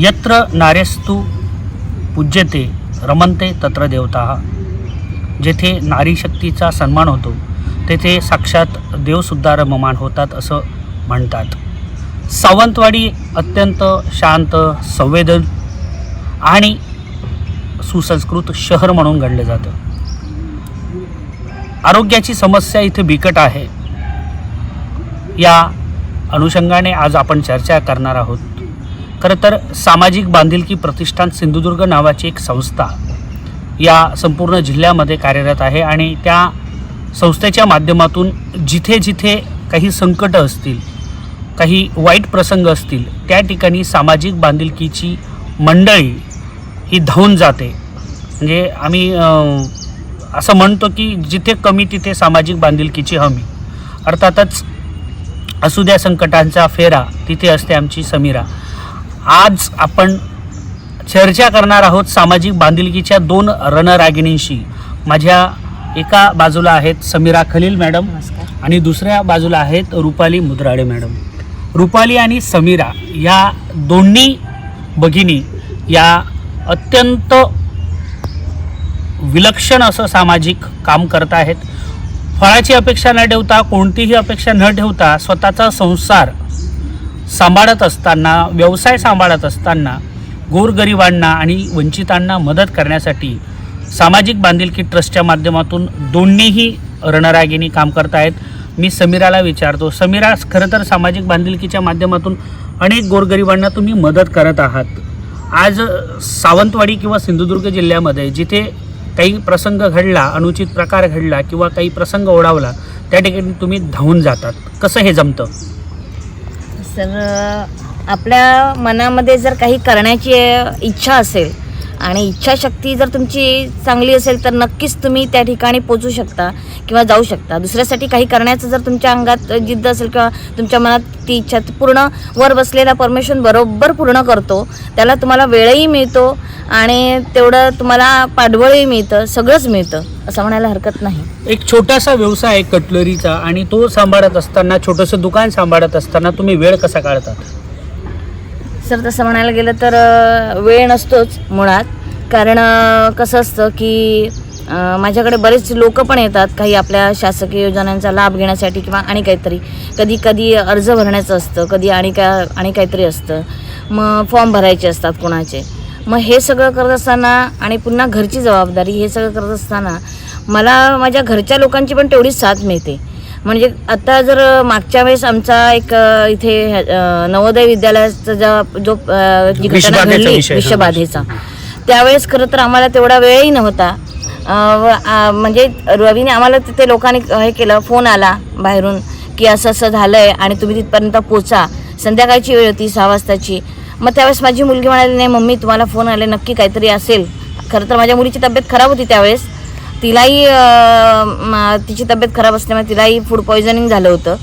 यत्र नार्यस्तु पूज्यते रमनते तत्र देवता. जेथे नारीशक्तीचा सन्मान होतो तेथे साक्षात देवसुद्धा रममान होतात असं म्हणतात. सावंतवाडी अत्यंत शांत संवेदन आणि सुसंस्कृत शहर म्हणून गणलं जातं. आरोग्याची समस्या इथे बिकट आहे. या अनुषंगाने आज आपण चर्चा करणार आहोत. खरं तर सामाजिक बांधिलकी प्रतिष्ठान सिंधुदुर्ग नावाची एक संस्था या संपूर्ण जिल्ह्यामध्ये कार्यरत आहे आणि त्या संस्थेच्या माध्यमातून जिथे जिथे काही संकटं असतील काही वाईट प्रसंग असतील त्या ठिकाणी सामाजिक बांधिलकीची मंडळी ही धावून जाते. म्हणजे आम्ही असं म्हणतो की जिथे कमी तिथे सामाजिक बांधिलकीची हमी. अर्थातच असू द्या संकटांचा फेरा तिथे असते आमची समीरा. आज आपण चर्चा करणार आहोत सामाजिक बांधिलकीच्या दोन रणरागिणींशी. माझ्या एका बाजूला आहेत समीरा खलील मॅडम आणि दुसऱ्या बाजूला आहेत रुपाली मुद्राडे मॅडम. रुपाली आणि समीरा या दोन्ही भगिनी या अत्यंत विलक्षण असं सामाजिक काम करत आहेत. फळाची अपेक्षा न ठेवता कोणतीही अपेक्षा न ठेवता स्वतःचा संसार सांभाळत असताना व्यवसाय सांभाळत असताना गोरगरिबांना आणि वंचितांना मदत करण्यासाठी सामाजिक बांधिलकी ट्रस्टच्या माध्यमातून दोन्हीही रणरागिनी काम करत आहेत. मी समीराला विचारतो समीरा खरं तर सामाजिक बांधिलकीच्या माध्यमातून अनेक गोरगरिबांना तुम्ही मदत करत आहात. आज सावंतवाडी किंवा सिंधुदुर्ग जिल्ह्यामध्ये जिथे काही प्रसंग घडला अनुचित प्रकार घडला किंवा काही प्रसंग ओढावला त्या ठिकाणी तुम्ही धावून जातात. कसं हे जमतं? सर आपल्या मनामध्ये जर काही करण्याची इच्छा असेल आणि इच्छाशक्ती जर तुमची चांगली असेल तर नक्कीच तुम्ही त्या ठिकाणी पोचू शकता किंवा जाऊ शकता. दुसऱ्यासाठी काही करण्याचं जर तुमच्या अंगात जिद्द असेल किंवा तुमच्या मनात ती इच्छा पूर्ण वर बसलेला परमेश्वर बरोबर पूर्ण करतो त्याला तुम्हाला वेळही मिळतो आणि तेवढं तुम्हाला पाठबळही मिळतं सगळंच मिळतं असं म्हणायला हरकत नाही. एक छोटासा व्यवसाय आहे कटलरीचा आणि तो सांभाळत असताना छोटंसं दुकान सांभाळत असताना तुम्ही वेळ कसा काढतात? सर तसं म्हणायला गेलं तर वेळ नसतोच मुळात. कारण कसं असतं की माझ्याकडे बरेच लोक पण येतात काही आपल्या शासकीय योजनांचा लाभ घेण्यासाठी किंवा आणि काहीतरी. कधी कधी अर्ज भरण्याचं असतं कधी आणि का आणि काहीतरी असतं. मग फॉर्म भरायचे असतात कोणाचे. मग हे सगळं करत असताना आणि पुन्हा घरची जबाबदारी हे सगळं करत असताना मला माझ्या घरच्या लोकांची पण तेवढीच साथ मिळते. म्हणजे आता जर मागच्या वेळेस आमचा एक इथे नवोदय विद्यालयाचा जो जो घटना घडली. विषबाधेचा त्यावेळेस खरं तर आम्हाला तेवढा वेळही नव्हता. म्हणजे रवीने आम्हाला तिथे लोकांनी हे केलं फोन आला बाहेरून की असं असं झालंय आणि तुम्ही तिथपर्यंत पोचा. संध्याकाळची वेळ होती सहा वाजताची. मग त्यावेळेस माझी मुलगी म्हणाली नाही मम्मी तुम्हाला फोन आले नक्की काहीतरी असेल. खरं तर माझ्या मुलीची तब्येत खराब होती त्यावेळेस. तिलाही तिची तब्येत खराब असल्यामुळे तिलाही फूड पॉयझनिंग झालं होतं.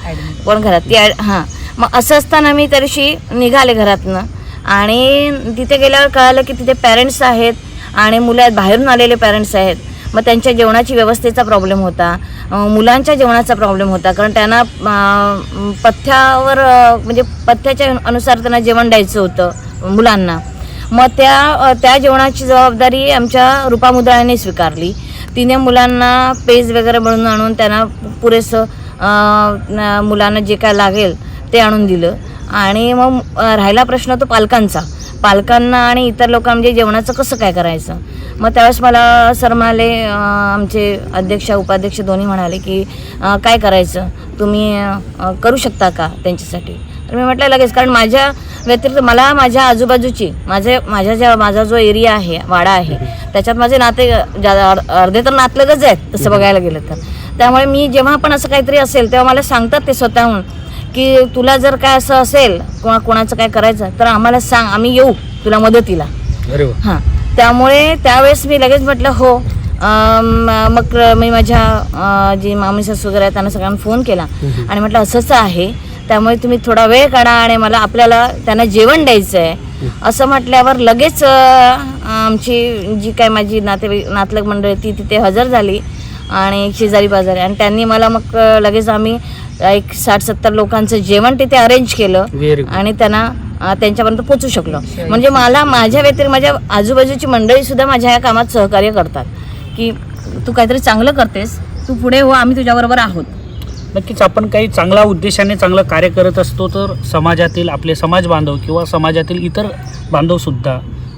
पण घरात ती हां. मग असं असताना मी दिवशी निघाले घरातनं. आणि तिथे गेल्यावर कळालं की तिथे पॅरेंट्स आहेत आणि मुलं आहेत बाहेरून आलेले पॅरेंट्स आहेत. मग त्यांच्या जेवणाची व्यवस्थेचा प्रॉब्लेम होता. मुलांच्या जेवणाचा प्रॉब्लेम होता. कारण त्यांना पथ्यावर म्हणजे पथ्याच्या अनुसार त्यांना जेवण द्यायचं होतं मुलांना. मग त्या त्या जेवणाची जबाबदारी आमच्या रुपा मुद्राने स्वीकारली. तिने मुलांना पेज वगैरे बनवून आणून त्यांना पुरेसं मुलांना जे काय लागेल ते आणून दिलं. आणि मग राहिला प्रश्न तो पालकांचा. पालकांना आणि इतर लोकांना म्हणजे जेवणाचं कसं काय करायचं? मग त्यावेळेस मला सर म्हणाले आमचे अध्यक्ष उपाध्यक्ष दोन्ही म्हणाले की काय करायचं? तुम्ही करू शकता का त्यांच्यासाठी? तर मी म्हटलं लगेच. कारण माझ्या व्यतिरिक्त मला माझ्या आजूबाजूची माझे माझ्या ज्या माझा जो एरिया आहे वाडा आहे त्याच्यात माझे नाते अर्धे तर नातलगच आहेत तसं बघायला गेलं तर. त्यामुळे मी जेव्हा पण असं काहीतरी असेल तेव्हा मला सांगतात ते स्वतःहून की तुला जर काय असं असेल कोणा कोणाचं काय करायचं तर आम्हाला सांग आम्ही येऊ तुला मदतीला. हां. त्यामुळे त्यावेळेस मी लगेच म्हटलं हो. मग मी माझ्या जी मामी सासू वगैरे आहेत त्यांना सगळ्यांना फोन केला. आणि म्हटलं असंच आहे त्यामुळे तुम्ही थोडा वेळ काढा आणि मला आपल्याला त्यांना जेवण द्यायचं आहे असं म्हटल्यावर लगेच आमची जी काय माझी नाते नातलग मंडळी ती तिथे हजर झाली आणि शेजारी पाजारी आणि त्यांनी मला मग लगेच आम्ही एक साठ सत्तर लोकांचं जेवण तिथे अरेंज केलं आणि त्यांना त्यांच्यापर्यंत पोचू शकलो. म्हणजे मला माझ्या व्यतिरिक्त माझ्या आजूबाजूची मंडळी सुद्धा माझ्या या कामात सहकार्य करतात. की तू काहीतरी चांगलं करतेस तू पुढे हो आम्ही तुझ्याबरोबर आहोत. नक्कीच आपण काही चांगल्या उद्देशाने चांगलं कार्य करत असतो तर समाजातील आपले समाज बांधव किंवा समाजातील इतर बांधवसुद्धा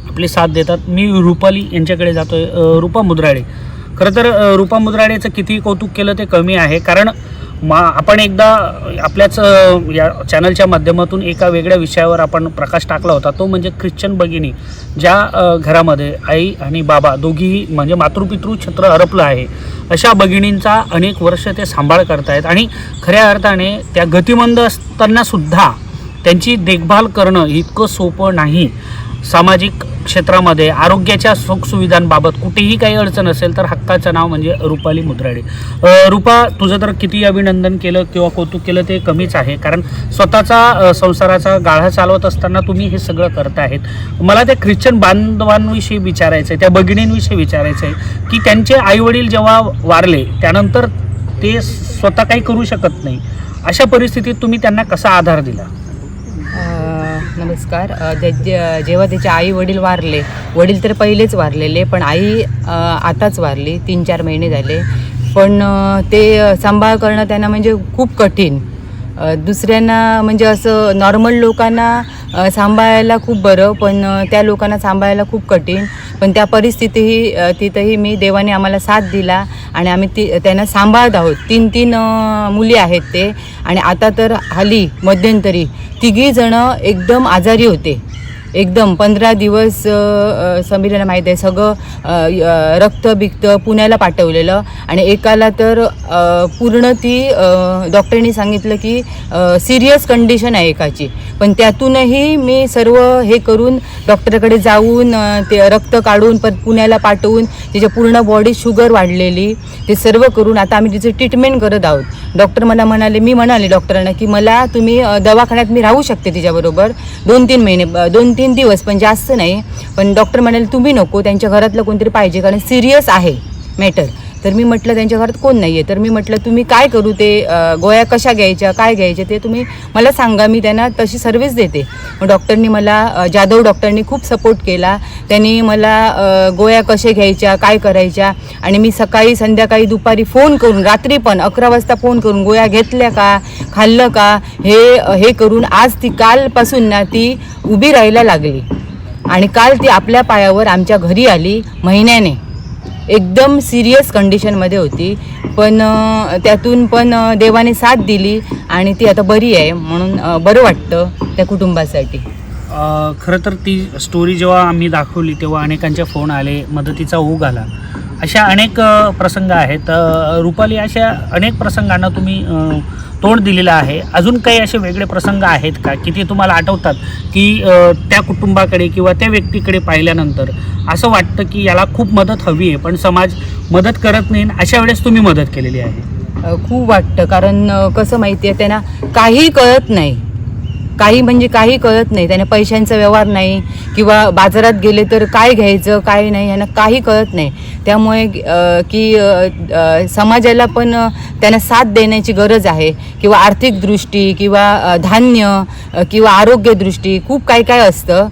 आपली साथ देतात. मी रुपाली यांच्याकडे जातोय. आहे रूपा मुद्राडे खरं तर रुपा रूपा मुद्राडेचं किती कौतुक केलं ते कमी आहे कारण मा आपण एकदा आपल्याच या चॅनलच्या माध्यमातून एका वेगळ्या विषयावर आपण प्रकाश टाकला होता. तो म्हणजे ख्रिश्चन भगिनी ज्या घरामध्ये आई आणि बाबा दोघीही म्हणजे मातृपितृ छत्र हरपलं आहे. अशा भगिनींचा अनेक वर्ष ते सांभाळ करतायत आणि खऱ्या अर्थाने त्या गतिमंद असतानासुद्धा त्यांची देखभाल करणं इतकं सोपं नाही. सामाजिक क्षेत्रामध्ये आरोग्याच्या सुखसुविधांबाबत कुठेही काही अडचण असेल तर हक्काचं नाव म्हणजे रुपाली मुद्राडे. रुपा तुझं तर किती अभिनंदन केलं किंवा कौतुक केलं ते कमीच आहे. कारण स्वतःचा संसाराचा गाळा चालवत असताना तुम्ही हे सगळं करत आहेत मला त्या ख्रिश्चन बांधवांविषयी विचारायचं आहे त्या भगिनींविषयी विचारायचं आहे की त्यांचे आईवडील जेव्हा वारले त्यानंतर ते स्वतः काही करू शकत नाही. अशा परिस्थितीत तुम्ही त्यांना कसा आधार दिला? नमस्कार. जे- जेव्हा त्याचे आई वडील वारले वडील तर पहिलेच वारलेले पण आई आताच वारली तीन चार महिने झाले. पण ते सांभाळ करणं त्यांना म्हणजे खूप कठीण. दुसऱ्यांना म्हणजे असं नॉर्मल लोकांना सांभाळायला खूप बरं पण त्या लोकांना सांभाळायला खूप कठीण. पण त्या परिस्थितीही तिथंही मी देवाने आम्हाला साथ दिला आणि आम्ही ती त्यांना सांभाळत आहोत. तीन तीन मुली आहेत ते. आणि आता तर हल्ली मध्यंतरी तिघी जणं एकदम आजारी होते. एकदम पंधरा दिवस समीरला माहीत आहे सगळं रक्त बिक्त पुण्याला पाठवलेलं. आणि एकाला तर पूर्ण ती डॉक्टरनी सांगितलं की सिरियस कंडिशन आहे एकाची. पण त्यातूनही मी सर्व हे करून डॉक्टरकडे जाऊन ते रक्त काढून पण पुण्याला पाठवून तिच्या पूर्ण बॉडी शुगर वाढलेली ते सर्व करून आता आम्ही तिचं ट्रीटमेंट करत आहोत. डॉक्टर मला म्हणाले मी म्हणाले डॉक्टरांना की मला तुम्ही दवाखान्यात मी राहू शकते तिच्याबरोबर दोन तीन महिने दोन तीन दिवस पण जास्त नाही. पण डॉक्टर म्हणाले तुम्ही नको त्यांच्या घरातलं कोणतरी पाहिजे कारण सिरियस आहे मॅटर तर मी म्हटलं त्यांच्या घरात कोण नाही आहे तर मी म्हटलं तुम्ही काय करू ते? गोळ्या कशा घ्यायच्या? काय घ्यायच्या ते तुम्ही मला सांगा मी त्यांना तशी सर्व्हिस देते. मग डॉक्टरनी मला जाधव डॉक्टरनी खूप सपोर्ट केला. त्यांनी मला गोळ्या कशा घ्यायच्या काय करायच्या? आणि मी सकाळी संध्याकाळी दुपारी फोन करून रात्री पण अकरा वाजता फोन करून गोळ्या घेतल्या का? खाल्लं का? हे हे करून आज ती कालपासून ना ती उभी राहायला लागली. आणि काल ती आपल्या पायावर आमच्या घरी आली महिन्याने. एकदम सिरियस कंडिशनमध्ये होती. पण त्यातून पण देवाने साथ दिली आणि ती आता बरी आहे म्हणून बरं वाटतं त्या कुटुंबासाठी. खरं तर ती स्टोरी जेव्हा आम्ही दाखवली तेव्हा अनेकांचे फोन आले मदतीचा ओघ आला. अशा अनेक प्रसंग आहेत. रुपाली अशा अनेक प्रसंगांना तुम्ही तोंड दिलेलं आहे. अजून काही असे वेगळे प्रसंग आहेत का? की ते तुम्हाला आठवतात की त्या कुटुंबाकडे किंवा त्या व्यक्तीकडे पाहिल्यानंतर असं वाटतं की याला खूप मदत हवी आहे पण समाज मदत करत नाही अशा वेळेस तुम्ही मदत केलेली आहे? खूप वाटतं. कारण कसं माहिती आहे त्यांना काही कळत नाही. काही म्हणजे काही कळत नाही. त्यांना पैशांचा व्यवहार नाही किंवा बाजारात गेले तर काय घ्यायचं काय नाही यांना काही कळत नाही. त्यामुळे की समाजाला पण त्यांना साथ देण्याची गरज आहे किंवा आर्थिक दृष्टी किंवा धान्य किंवा आरोग्यदृष्टी खूप काय काय असतं.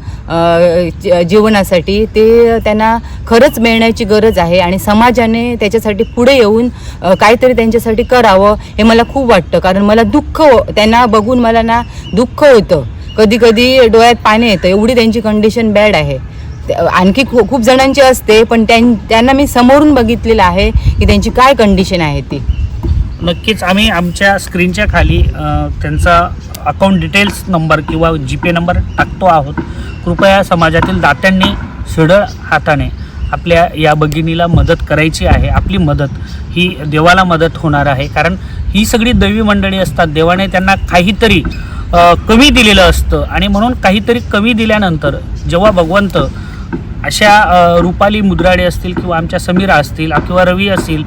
जीवनासाठी ते त्यांना खरंच मिळण्याची गरज आहे आणि समाजाने त्याच्यासाठी पुढे येऊन काहीतरी त्यांच्यासाठी करावं हे मला खूप वाटतं. कारण मला दुःख हो-, त्यांना बघून मला ना दुःख होतं. कधी कधी डोळ्यात पाणी येतं. एवढी त्यांची कंडिशन बॅड आहे. आणखी खूप खूप जणांची असते पण त्यां त्यांना मी समोरून बघितलेलं आहे की त्यांची काय कंडिशन आहे ती. नक्कीच आम्ही आमच्या स्क्रीनच्या खाली त्यांचा अकाउंट डिटेल्स नंबर किंवा जी पे नंबर टाकतो आहोत. कृपया समाजातील दात्यांनी सिडळ हाताने आपल्या या भगिनीला मदत करायची आहे. आपली मदत ही देवाला मदत होणार आहे. कारण ही सगळी दैवी मंडळी असतात. देवाने त्यांना काहीतरी कमी दिलेलं असतं. आणि म्हणून काहीतरी कमी दिल्यानंतर जेव्हा भगवंत अशा रुपाली मुद्राडे असतील किंवा आमच्या समीरा असतील किंवा रवी असतील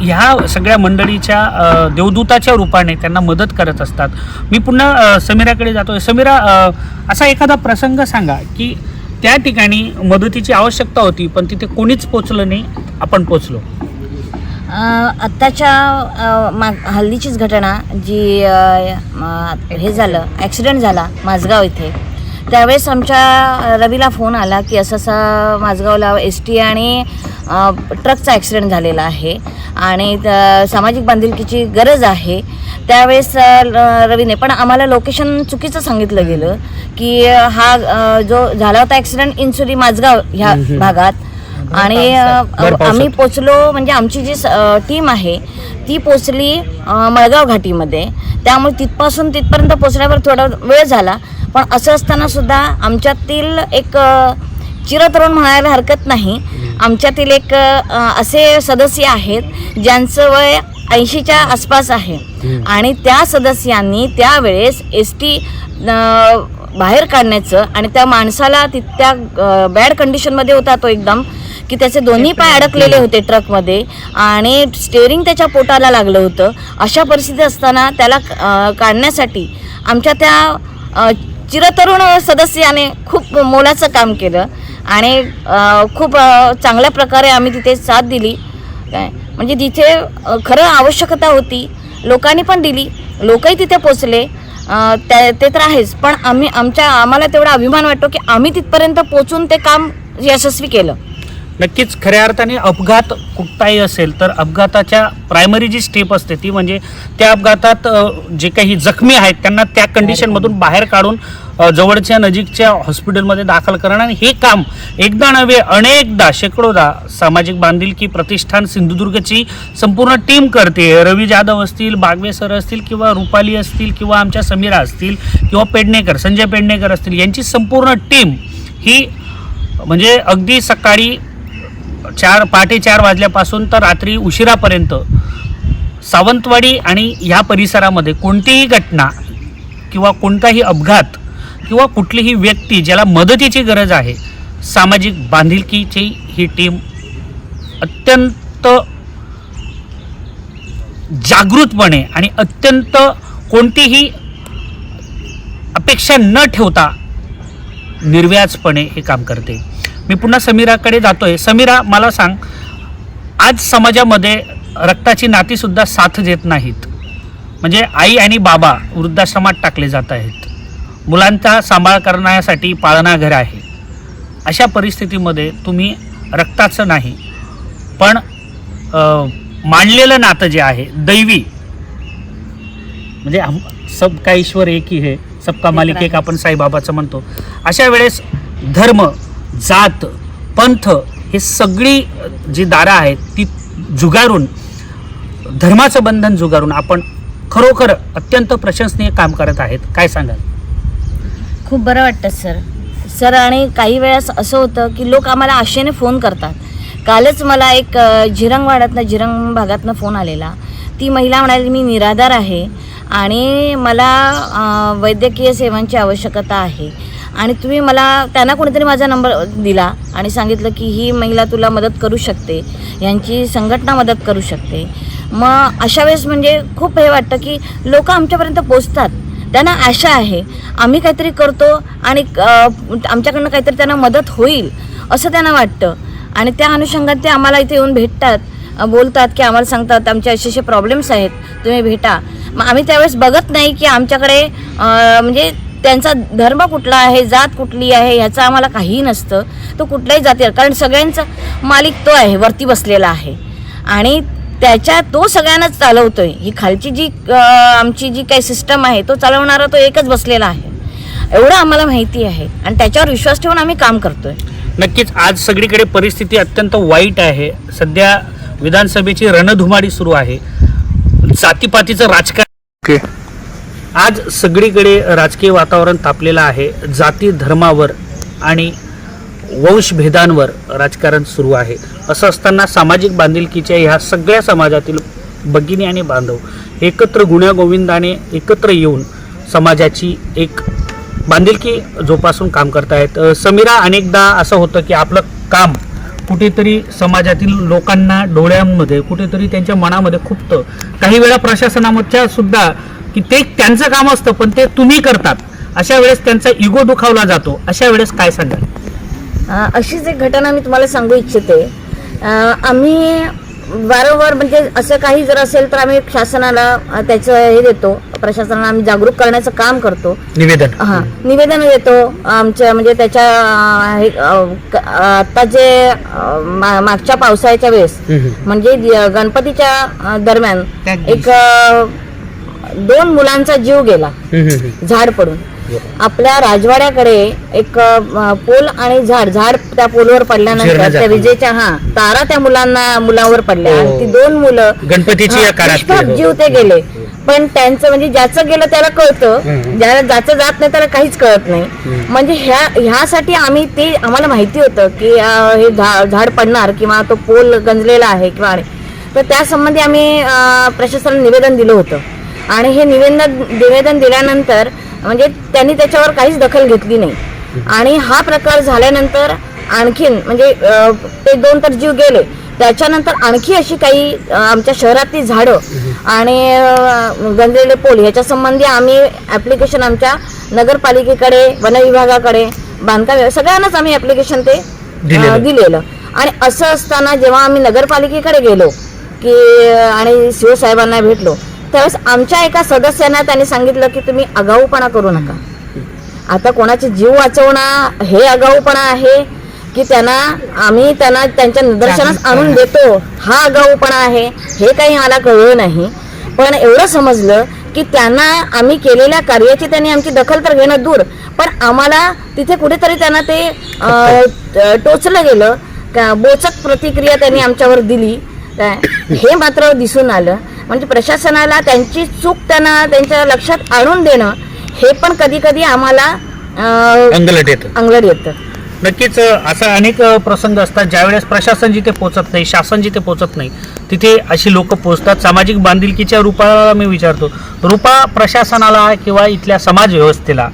ह्या सगळ्या मंडळीच्या देवदूताच्या रूपाने त्यांना मदत करत असतात. मी पुन्हा समीराकडे जातो समीरा असा एखादा प्रसंग सांगा की त्या ठिकाणी मदतीची आवश्यकता होती पण तिथे कोणीच पोचलं नाही आपण पोचलो. आत्ताच्या मा हल्लीचीच घटना जी हे झालं ॲक्सिडेंट झाला माझगाव इथे. त्यावेळेस आमच्या रवीला फोन आला की असं असं माझगावला एस टी आणि ट्रकचा ॲक्सिडेंट झालेला आहे आणि सामाजिक बांधिलकीची गरज आहे. त्यावेळेस रवीने पण आम्हाला लोकेशन चुकीचं सांगितलं गेलं की हा जो झाला होता ॲक्सिडेंट इन्सुरी माझगाव ह्या भागात आणि. आम्ही पोचलो म्हणजे आमची जी टीम आहे ती पोचली मळगाव घाटीमध्ये. त्यामुळे तिथपासून तिथपर्यंत पोचण्यावर थोडा वेळ झाला. पण असं असताना सुद्धा आमच्यातील एक चिरतरुण म्हणायला हरकत नाही. आमच्यातील एक असे सदस्य आहेत ज्यांचं वय ऐंशीच्या आसपास आहे. आणि त्या सदस्यांनी त्यावेळेस एस टी बाहेर काढण्याचं आणि त्या माणसाला ति त्या बॅड कंडिशनमध्ये होता तो एकदम की त्याचे दोन्ही पाय अडकलेले होते ट्रकमध्ये आणि स्टेअरिंग त्याच्या पोटाला लागलं होतं. अशा परिस्थिती असताना त्याला काढण्यासाठी आमच्या त्या चिरतरुण सदस्याने खूप मोलाचं काम केलं. आणि खूप चांगल्या प्रकारे आम्ही तिथे साथ दिली. काय? म्हणजे तिथे खरं आवश्यकता होती. लोकांनी पण दिली. लोकही तिथे पोचले. त्या ते तर आहेच. पण आम्ही आमच्या आम्हाला तेवढा अभिमान वाटतो की आम्ही तिथपर्यंत पोचून ते काम यशस्वी केलं. नक्कीच खऱ्या अर्थाने अपघात कुठताही असेल तर अपघाताच्या प्रायमरी जी स्टेप असते ती म्हणजे त्या अपघातात जे काही जखमी आहेत त्यांना त्या कंडिशनमधून बाहेर काढून जवळच्या नजीकच्या हॉस्पिटलमध्ये दाखल करणं आणि हे काम एकदा नव्हे अनेकदा शेकडोदा सामाजिक बांधिलकी प्रतिष्ठान सिंधुदुर्गची संपूर्ण टीम करते. रवी जाधव असतील बागवे सर असतील किंवा रुपाली असतील किंवा आमच्या समीरा असतील किंवा पेडणेकर संजय पेडणेकर असतील यांची संपूर्ण टीम ही म्हणजे अगदी सकाळी चार पहाटे चार वाजल्यापासून तर रात्री उशिरापर्यंत सावंतवाडी आणि ह्या परिसरामध्ये कोणतीही घटना किंवा कोणताही अपघात किंवा कुठलीही व्यक्ती ज्याला मदतीची गरज आहे सामाजिक बांधिलकीची ही टीम अत्यंत जागृतपणे आणि अत्यंत कोणतीही अपेक्षा न ठेवता निर्व्याजपणे हे काम करते. मी पुन्हा समीराकडे जातो आहे समीरा मला सांग आज समाजामध्ये रक्ताची नातीसुद्धा साथ देत नाहीत. म्हणजे आई आणि बाबा वृद्धाश्रमात टाकले जात आहेत. मुलांचा सांभाळ करण्यासाठी पाळणाघर आहे. अशा परिस्थितीमध्ये तुम्ही रक्ताचं नाही पण मांडलेलं नातं जे आहे दैवी म्हणजे हम सब का ईश्वर एक ही सबका मालिक एक आपण साईबाबाचं म्हणतो. अशा वेळेस धर्म जात पंथ हे सगळी जी दारं आहेत ती जुगारून धर्माचं बंधन जुगारून आपण खरोखर अत्यंत प्रशंसनीय काम करत आहेत. काय सांगाल? खूप बरं वाटतं सर. सर आणि काही वेळेस असं होतं की लोक आम्हाला आशेने फोन करतात. कालच मला एक झिरंगवाड्यातनं झिरंग भागातनं फोन आलेला. ती महिला म्हणाली मी निराधार आहे आणि मला वैद्यकीय सेवांची आवश्यकता आहे. आणि तुम्ही मला त्यांना कोणीतरी माझा नंबर दिला आणि सांगितलं की ही महिला तुला मदत करू शकते यांची संघटना मदत करू शकते. मग अशा वेळेस म्हणजे खूप हे वाटतं की लोक आमच्यापर्यंत पोचतात त्यांना आशा आहे. आम्ही काहीतरी करतो आणि आमच्याकडनं काहीतरी त्यांना मदत होईल असं त्यांना वाटतं. आणि त्या अनुषंगात ते आम्हाला इथे येऊन भेटतात. बोलतात की आम्हाला सांगतात आमचे असे असे प्रॉब्लेम्स आहेत तुम्ही भेटा. मग आम्ही त्यावेळेस बघत नाही की आमच्याकडे म्हणजे त्यांचा धर्म कुठला आहे जात कुठली आहे ह्याचं आम्हाला काहीही नसतं. तो कुठल्याही जाती कारण सगळ्यांचा मालिक तो आहे वरती बसलेला आहे. आणि त्याच्या तो सगळ्यांनाच चालवतोय. ही खालची जी आमची जी काही सिस्टम आहे तो चालवणारा तो एकच बसलेला आहे. एवढं आम्हाला माहिती आहे. आणि त्याच्यावर विश्वास ठेवून आम्ही काम करतोय. नक्कीच आज सगळीकडे परिस्थिती अत्यंत वाईट आहे. सध्या विधानसभेची रणधुमाडी सुरू आहे. जातीपातीचं राजकारण आज सगळीकडे राजकीय वातावरण तापलेलं आहे. जाती धर्मावर आणि वंशभेदांवर राजकारण सुरू आहे. असं असताना सामाजिक बांधिलकीच्या ह्या सगळ्या समाजातील भगिनी आणि बांधव एकत्र गुण्यागोविंदाने एकत्र येऊन समाजाची एक बांधिलकी जोपासून काम करतायत. समीरा अनेकदा असं होतं की आपलं काम कुठेतरी समाजातील लोकांना डोळ्यांमध्ये कुठेतरी त्यांच्या मनामध्ये खुपतं. काही वेळा प्रशासनामधच्या सुद्धा की ते त्यांचं काम असतं पण ते तुम्ही करतात. अशा वेळेस त्यांचा इगो दुखावला जातो. अशा वेळेस काय सांगाल? अशीच एक घटना मी तुम्हाला सांगू इच्छिते. आम्ही वारंवार म्हणजे असं काही जर असेल तर आम्ही शासनाला त्याचं हे देतो. प्रशासनाला आम्ही जागरूक करण्याचं काम करतो. निवेदन. हा निवेदन देतो. आमच्या म्हणजे त्याच्या हे, आता जे मागच्या पावसाळ्याच्या वेळेस. म्हणजे गणपतीच्या दरम्यान एक दोन मुलांचा जीव गेला. झाड पडून. आपल्या राजवाड्याकडे एक पोल आणि झाड झाड त्या पोलवर पडल्यानंतर त्या. विजेच्या हा तारा त्या मुलांना मुलावर पडल्या. आणि ती दोन मुलं गणपतीची हा, जीव ते गेले. पण त्यांचं म्हणजे ज्याचं गेलं त्याला कळतं. ज्याला ज्याचं जात नाही त्याला काहीच कळत नाही. म्हणजे ह्या ह्यासाठी आम्ही ते आम्हाला माहिती होतं की हे झाड पडणार किंवा तो पोल गंजलेला आहे किंवा तर त्यासंबंधी आम्ही अं, प्रशासनाला निवेदन दिलं होतं. आणि हे निवेदन निवेदन दिल्यानंतर म्हणजे त्यांनी त्याच्यावर काहीच दखल घेतली नाही. आणि हा प्रकार झाल्यानंतर आणखीन म्हणजे ते दोन तर जीव गेले. त्याच्यानंतर आणखी अशी काही आमच्या शहरातली झाडं आणि गंजलेले पोल ह्याच्या संबंधी आम्ही ऍप्लिकेशन आमच्या नगरपालिकेकडे वन विभागाकडे बांधकाम सगळ्यांनाच आम्ही ऍप्लिकेशन ते दिलेलं. आणि असं असताना जेव्हा आम्ही नगरपालिकेकडे गेलो की आणि सीओ साहेबांना भेटलो त्यावेळेस आमच्या एका सदस्यांना त्यांनी सांगितलं की तुम्ही आगाऊपणा करू नका. आता कोणाचे जीव वाचवणं हे आगाऊपणा आहे की त्यांना आम्ही त्यांना त्यांच्या निदर्शनास आणून देतो हा आगाऊपणा आहे हे काही मला कळलं नाही. पण एवढं समजलं की त्यांना आम्ही केलेल्या कार्याची त्यांनी आमची दखल तर घेणं दूर पण आम्हाला तिथे कुठेतरी त्यांना ते टोचलं गेलं. का बोचक प्रतिक्रिया त्यांनी आमच्यावर दिली. काय हे मात्र दिसून आलं. म्हणजे प्रशासनाला त्यांची चूक त्यांना त्यांच्या लक्षात आणून देणं हे पण कधी कधी आम्हाला अंगलट येतं. अंगलट येतं. नक्कीच असा अनेक प्रसंग असतात ज्यावेळेस प्रशासन जिथे पोचत नाही शासन जिथे पोचत नाही तिथे अशी लोक पोचतात सामाजिक बांधिलकीच्या रूपाला मी विचारतो. रूपा प्रशासनाला किंवा इथल्या समाज व्यवस्थेला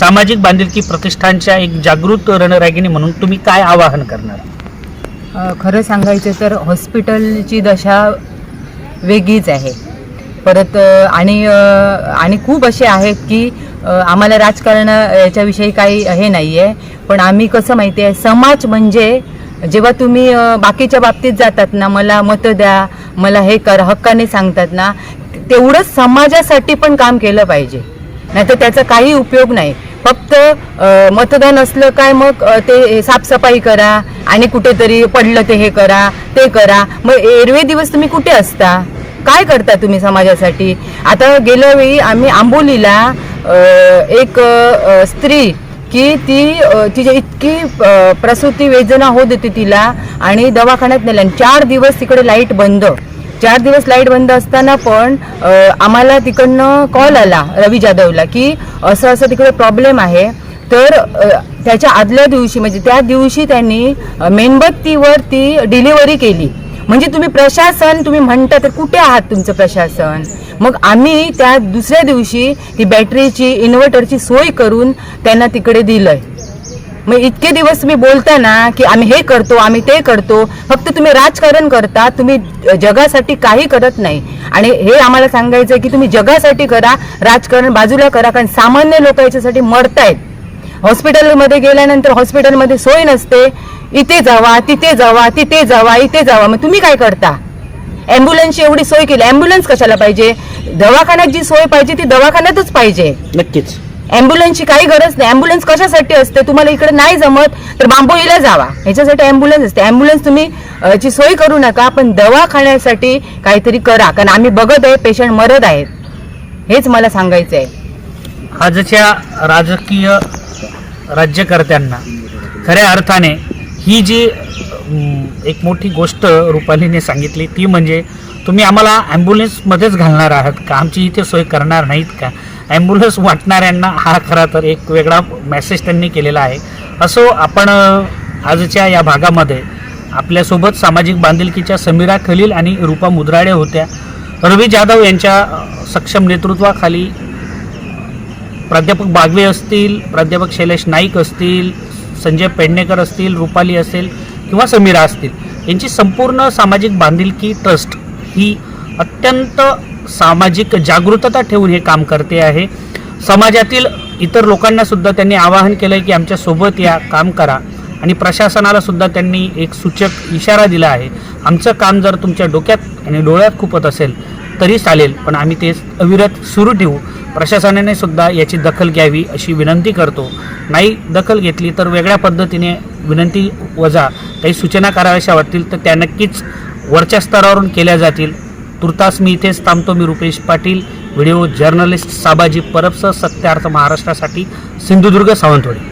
सामाजिक बांधिलकी प्रतिष्ठानच्या एक जागृत रणरागिणी म्हणून तुम्ही काय आवाहन करणार? खरं सांगायचं तर हॉस्पिटलची दशा वेगळीच आहे. परत आणि आणि खूप असे आहेत की आम्हाला राजकारण याच्याविषयी काही हे नाही आहे पण आम्ही कसं माहिती आहे समाज म्हणजे जेव्हा तुम्ही बाकीच्या बाबतीत जातात ना मला मतं द्या मला हे कर हक्काने सांगतात ना तेवढंच समाजासाठी पण काम केलं पाहिजे. नाहीतर त्याचा काही उपयोग नाही. फक्त मतदान असलं काय मग ते साफसफाई करा आणि कुठेतरी पडलं ते हे करा ते करा. मग एरवे दिवस तुम्ही कुठे असता? काय करता तुम्ही समाजासाठी? आता गेल्या वेळी आम्ही आंबोलीला एक स्त्री की ती तिच्या तिची इतकी प्रसूती वेदना होत होती तिला आणि दवाखान्यात नेल्या आणि चार दिवस तिकडे लाइट बंद. चार दिवस लाइट बंद असताना पण आम्हाला तिकडनं कॉल आला रवी जाधवला की असं असं तिकडे प्रॉब्लेम आहे. तर त्याच्या आदल्या दिवशी म्हणजे त्या दिवशी त्यांनी मेणबत्तीवर ती डिलिव्हरी केली. म्हणजे तुम्ही प्रशासन तुम्ही म्हणता तर कुठे आहात तुमचं प्रशासन? मग आम्ही त्या दुसऱ्या दिवशी ती बॅटरीची इन्व्हर्टरची सोय करून त्यांना तिकडे दिलंय. मग इतके दिवस तुम्ही बोलता ना की आम्ही हे करतो आम्ही ते करतो फक्त तुम्ही राजकारण करता तुम्ही जगासाठी काही करत नाही. आणि हे आम्हाला सांगायचं आहे की तुम्ही जगासाठी करा राजकारण बाजूला करा कारण सामान्य लोक याच्यासाठी मरतायत. हॉस्पिटलमध्ये गेल्यानंतर हॉस्पिटलमध्ये सोय नसते. इथे जावा तिथे जावा तिथे जावा इथे जावा. मग तुम्ही काय करता? ॲम्ब्युलन्सची एवढी सोय केली. ॲम्ब्युलन्स कशाला पाहिजे? दवाखान्यात जी सोय पाहिजे ती दवाखान्यातच पाहिजे. नक्कीच. ॲम्ब्युलन्सची काही गरज नाही. ॲम्ब्युलन्स कशासाठी असते? तुम्हाला इकडे नाही जमत तर बांबोईला जावा. ह्याच्यासाठी ॲम्ब्युलन्स असते. ॲम्ब्युलन्स तुम्ही ची सोय करू नका पण दवाखान्यासाठी काहीतरी करा. कारण आम्ही बघत आहे पेशंट मरत आहेत. हेच मला सांगायचं आहे आजच्या राजकीय राज्यकर्त्यांना खऱ्या अर्थाने ही जी एक मोठी गोष्ट रुपालीने सांगितली ती म्हणजे तुम्ही आम्हाला ॲम्ब्युलन्समध्येच घालणार आहात का? आमची इथे सोय करणार नाहीत का? ॲम्ब्युलन्स वाटणाऱ्यांना हा खरा तर एक वेगळा मेसेज त्यांनी केलेला आहे. असो आपण आजच्या या भागामध्ये आपल्यासोबत सामाजिक बांधिलकीच्या समीरा खलील आणि रूपा मुद्राडे होत्या. रवी जाधव यांच्या सक्षम नेतृत्वाखाली प्राध्यापक बागवे असतील प्राध्यापक शैलेश नाईक असतील संजय पेडणेकर असतील रुपाली असेल किंवा समीरा असतील यांची संपूर्ण सामाजिक बांधिलकी ट्रस्ट ही अत्यंत सामाजिक जागृतता ठेवून हे काम करते आहे. समाजातील इतर लोकांना सुद्धा त्यांनी आवाहन केलं की आमच्यासोबत या काम करा. आणि प्रशासनाला सुद्धा त्यांनी एक सूचक इशारा दिला आहे. आमचं काम जर तुमच्या डोक्यात आणि डोळ्यात खुपत असेल तरी चालेल. पण आम्ही ते अविरत सुरू ठेवू. प्रशासनाने सुद्धा याची दखल घ्यावी अशी विनंती करतो. नाही दखल घेतली तर वेगळ्या पद्धतीने विनंती वजा. काही सूचना कराव्याशा वाटतील तर त्या नक्कीच वरच्या स्तरावरून केल्या जातील. तुर्तास मी इथेच थांबतो. मी रुपेश पाटील व्हिडिओ जर्नलिस्ट साबाजी परबसह सत्यार्थ महाराष्ट्रासाठी सिंधुदुर्ग सावंतवाडी.